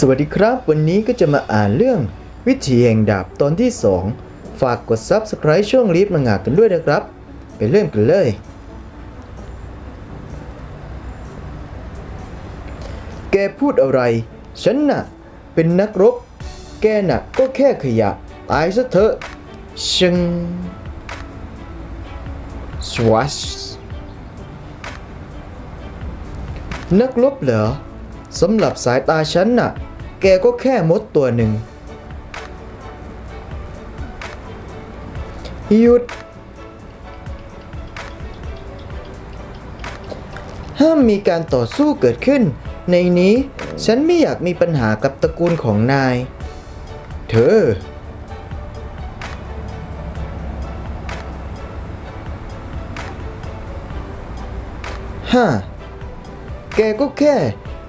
สวัสดีครับ วันนี้ก็จะมาอ่านเรื่อง วิถีแห่งดาบตอนที่ 2 ฝากกด Subscribe ช่องลีฟมังงะกันด้วยนะครับ ไปเริ่มกันเลย แกพูดอะไร ฉันน่ะ เป็นนักรบ แกน่ะก็แค่ขยะ ตายซะเถอะชิงสวัสนักรบเหรอ สำหรับสายตาฉันน่ะ แกก็แค่มดตัวหนึ่ง หยุด ห้ามมีการต่อสู้เกิดขึ้น ในนี้ฉันไม่อยากมีปัญหากับตระกูลของนาย เธอ ฮ่า แกก็แค่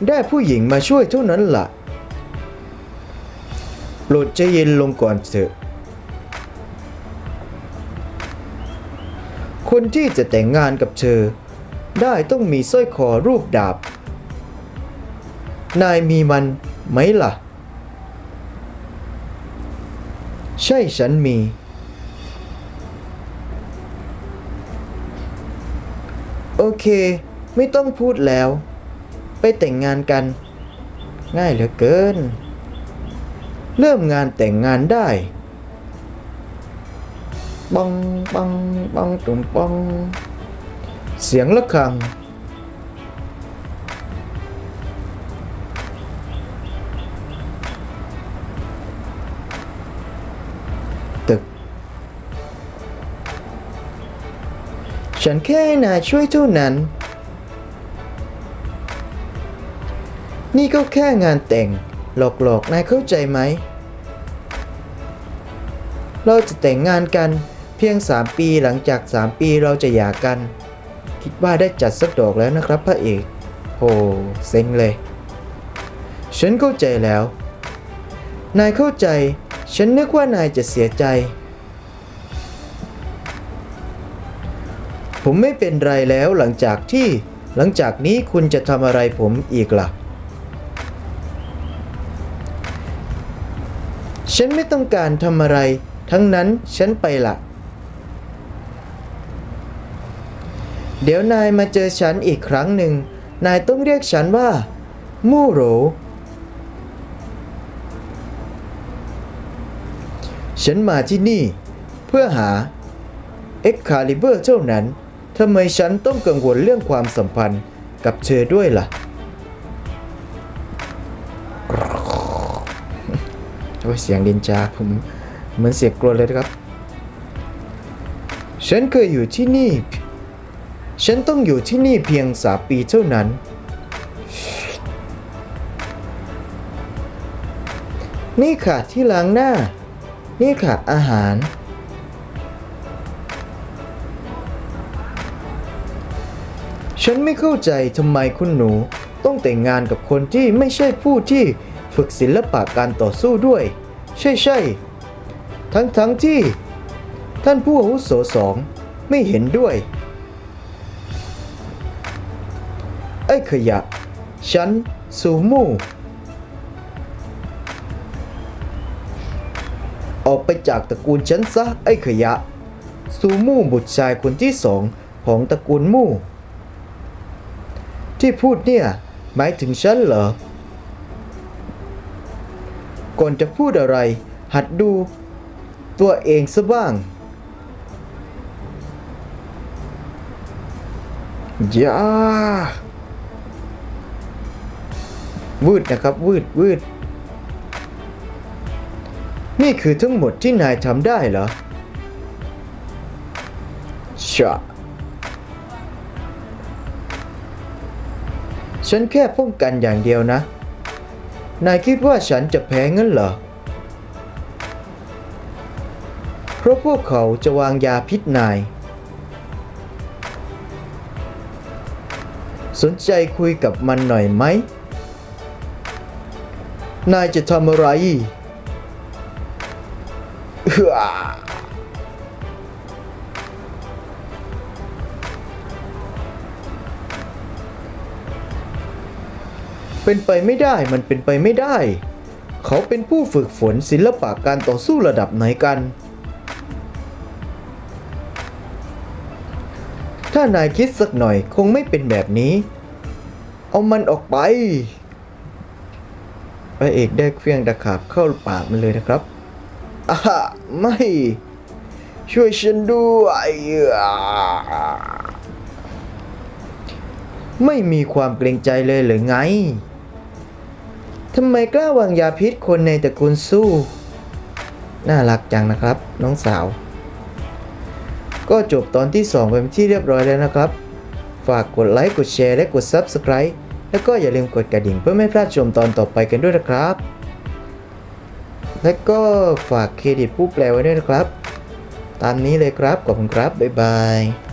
ได้ผู้หญิงมาช่วยเท่านั้นล่ะโปรดใจเย็นลงก่อนเถอะ คนที่จะแต่งงานกับเธอ ได้ต้องมีสร้อยคอรูปดาบ นายมีมันไหมล่ะ ใช่ฉันมี โอเค ไม่ต้องพูดแล้ว ไปแต่งงานกัน ง่ายเหลือเกิน เริ่มงานแต่งงานได้ปังปังปังตุ่มปัง เสียงระฆัง ตึก ฉันแค่ให้นายช่วยเท่านั้น นี่ก็แค่งานแต่ง หลอกๆนายเข้าใจไหม เราจะแต่งงานกันเพียง 3 ปีหลังจาก 3 ปีเราจะหย่ากัน คิดว่าได้จัดสักดอกแล้วนะครับพระเอกโหเซ็งเลย ฉันเข้าใจแล้ว นายเข้าใจ ฉันนึกว่านายจะเสียใจ ผมไม่เป็นไรแล้วหลังจากที่หลังจากนี้คุณจะทำอะไรผมอีกล่ะ ฉันไม่ต้องการทำอะไร ทั้งนั้นฉันไปละ เดี๋ยวนายมาเจอฉันอีกครั้งหนึ่ง นายต้องเรียกฉันว่า มู่โร ฉันมาที่นี่ เพื่อหาเอ็กคาลิเบอร์เท่านั้นทำไมฉันต้องกังวลเรื่องความสัมพันธ์กับเธอด้วยล่ะ อ้ยเสียงดินจาผมเหมือนเสียงกรนเลยนะครับ ฉันเคยอยู่ที่นี่ ฉันต้องอยู่ที่นี่เพียงสามปีเท่านั้น นี่ค่ะที่ล้างหน้า นี่ค่ะอาหารฉันไม่เข้าใจทำไมคุณหนูต้องแต่งงานกับคนที่ไม่ใช่ผู้ที่ ฝึกศิลปะการต่อสู้ด้วย ใช่ใช่ๆทั้งทั้งๆที่ ท่านผู้อาวุโสสองไม่เห็นด้วย ไอ้ขยะ ฉันซูมูออกไปจากตระกูลฉันซะไอ้ขยะ ซูมูบุตรชายคนที่สองของตระกูลมู่ ที่พูดเนี่ย หมายถึงฉันเหรอ ก่อนจะพูดอะไร หัดดูตัวเองซะบ้าง ยาวืดนะครับวืดวืด นี่คือทั้งหมดที่นายทำได้เหรอชะฉันแค่ป้องกันอย่างเดียวนะ นายคิดว่าฉันจะแพ้งั้นเหรอ เพราะพวกเขาจะวางยาพิษนาย สนใจคุยกับมันหน่อยไหม นายจะทำอะไรเฮ้อ เป็นไปไม่ได้ มันเป็นไปไม่ได้ เขาเป็นผู้ฝึกฝนศิลปะการต่อสู้ระดับไหนกัน ถ้านายคิดสักหน่อยคงไม่เป็นแบบนี้ เอามันออกไป พระเอกได้เครื่องตะขาบเข้าปากมันเลยนะครับอ่าไม่ ช่วยฉันด้วยไม่มีความเกรงใจเลยหรือไง ทำไมกล้าวางยาพิษคนในตระกูลสู้ น่ารักจังนะครับ น้องสาว ก็จบตอนที่2ไปเป็นที่เรียบร้อยแล้วนะครับ ฝากกดไลค์กดแชร์และกด Subscribe แล้วก็อย่าลืมกดกระดิ่งเพื่อไม่พลาดชมตอนต่อไปกันด้วยนะครับ และก็ฝากเครดิตผู้แปลไว้ด้วยนะครับ ตามนี้เลยครับ ขอบคุณครับ บ๊ายบาย